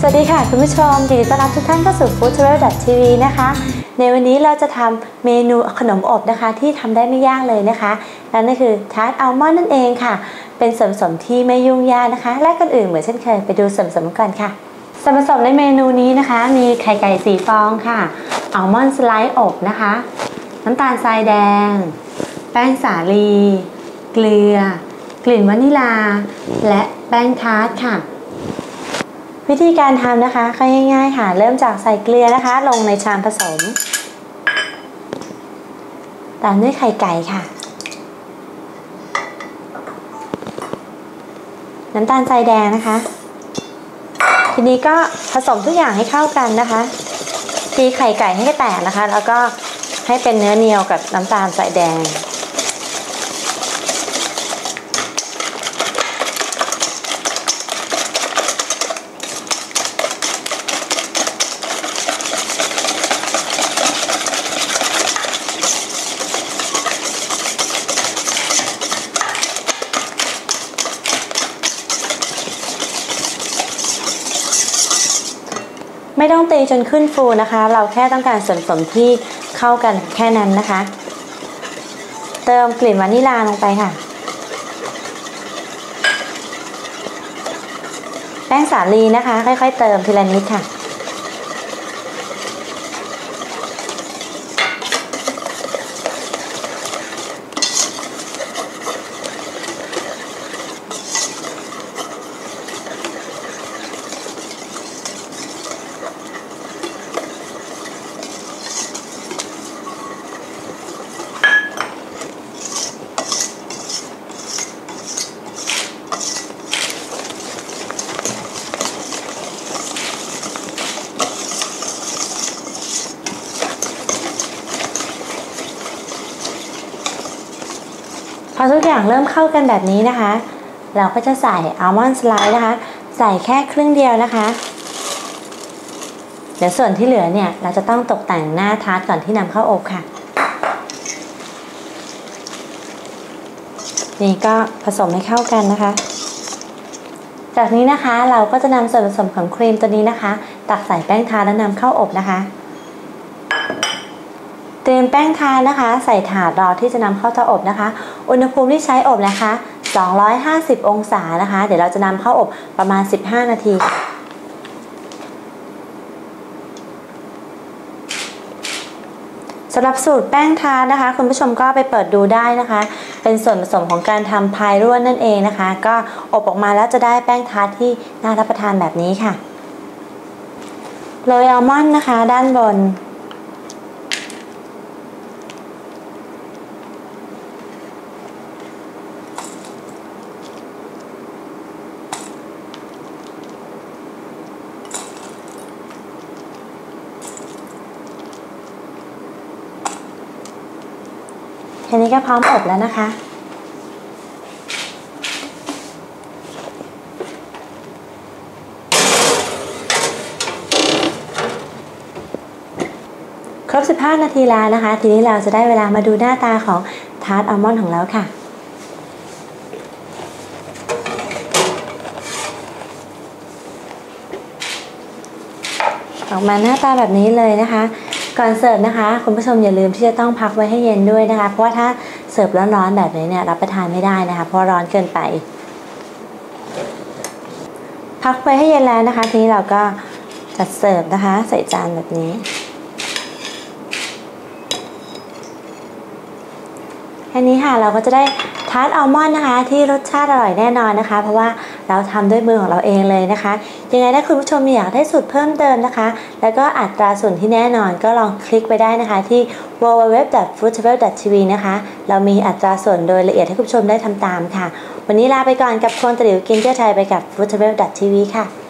สวัสดีค่ะคุณผู้ชมยินดีต้อนรับทุกท่านเข้าสู่ Food Travel TV นะคะ ในวันนี้เราจะทำเมนูขนมอบนะคะที่ทำได้ไม่ยากเลยนะคะ นั่นก็คือทาร์ตอัลมอนด์นั่นเองค่ะ เป็นส่วนผสมที่ไม่ยุ่งยากนะคะ และก่อนอื่นเหมือนเช่นเคยไปดูส่วนผสมกันค่ะ ส่วนผสมในเมนูนี้นะคะ มีไข่ไก่สีฟองค่ะอัลมอนด์สไลด์อบนะคะ น้ำตาลทรายแดง แป้งสาลี เกลือ กลิ่นวานิลา และแป้งทาร์ตค่ะ วิธีการทำนะคะก็ง่ายๆค่ะเริ่มจากใส่เกลือนะคะ ลงในชามผสม ตามด้วยไข่ไก่ค่ะ น้ำตาลทรายแดงนะคะ ทีนี้ก็ผสมทุกอย่างให้เข้ากันนะคะตีไข่ไก่ให้แตกนะคะ แล้วก็ให้เป็นเนื้อเหนียวกับน้ำตาลทรายแดง ไม่ต้องตีจนขึ้นฟูนะคะ เราแค่ต้องการส่วนผสมที่เข้ากันแค่นั้นนะคะ เติมกลิ่นวานิลาลงไปค่ะ แป้งสาลีนะคะ ค่อย ๆ เติมทีละนิดค่ะ พอทุกอย่างเริ่มเข้ากันแบบนี้นะคะ เราก็จะใส่อัลมอนด์สไลด์นะคะ ใส่แค่ครึ่งเดียวนะคะ เดี๋ยวส่วนที่เหลือเนี่ยเราจะต้องตกแต่งหน้าทาร์ตก่อนที่นำเข้าอบค่ะ นี่ก็ผสมให้เข้ากันนะคะ จากนี้นะคะเราก็จะนำส่วนผสมของครีมตัวนี้นะคะ ตักใส่แป้งทาแล้วนำเข้าอบนะคะ เตรียมแป้งทานะคะ ใส่ถาดรอที่จะนำเข้าเตาอบนะคะ อุณหภูมิที่ใช้อบนะคะ 250 องศานะคะ เดี๋ยวเราจะนำเข้าอบประมาณ 15 นาทีสำหรับสูตรแป้งทานะคะ คุณผู้ชมก็ไปเปิดดูได้นะคะ เป็นส่วนผสมของการทำพายร่วนนั่นเองนะคะ ก็อบออกมาแล้วจะได้แป้งทาที่น่ารับประทานแบบนี้ค่ะโรยอัลมอนด์นะคะ ด้านบน นี้ก็พร้อมอบแล้วนะคะ ครบ 15 นาทีแล้วนะคะ ทีนี้เราจะได้เวลามาดูหน้าตาของทาร์ตอัลมอนด์ของเราค่ะออกมาหน้าตาแบบนี้เลยนะคะ ก่อนเสิร์ฟนะคะ คุณผู้ชมอย่าลืมที่จะต้องพักไว้ให้เย็นด้วยนะคะ เพราะว่าถ้าเสิร์ฟร้อนๆแบบนี้เนี่ยรับประทานไม่ได้นะคะ เพราะร้อนเกินไป พักไว้ให้เย็นแล้วนะคะ ทีนี้เราก็จัดเสิร์ฟนะคะ ใส่จานแบบนี้แค่นี้ค่ะเราก็จะได้ทาร์ตอัลมอนด์นะคะ ที่รสชาติอร่อยแน่นอนนะคะ เพราะว่า เราทำด้วยมือของเราเองเลยนะคะ ยังไงถ้าคุณผู้ชมอยากได้สูตรเพิ่มเติมนะคะ แล้วก็อัตราส่วนที่แน่นอนก็ลองคลิกไปได้นะคะที่ www.foodtravel.tv นะคะ เรามีอัตราส่วนโดยละเอียดให้คุณผู้ชมได้ทำตามค่ะ วันนี้ลาไปก่อนกับคนตริวกินเที่ยวไทยไปกับ foodtravel.tv ค่ะ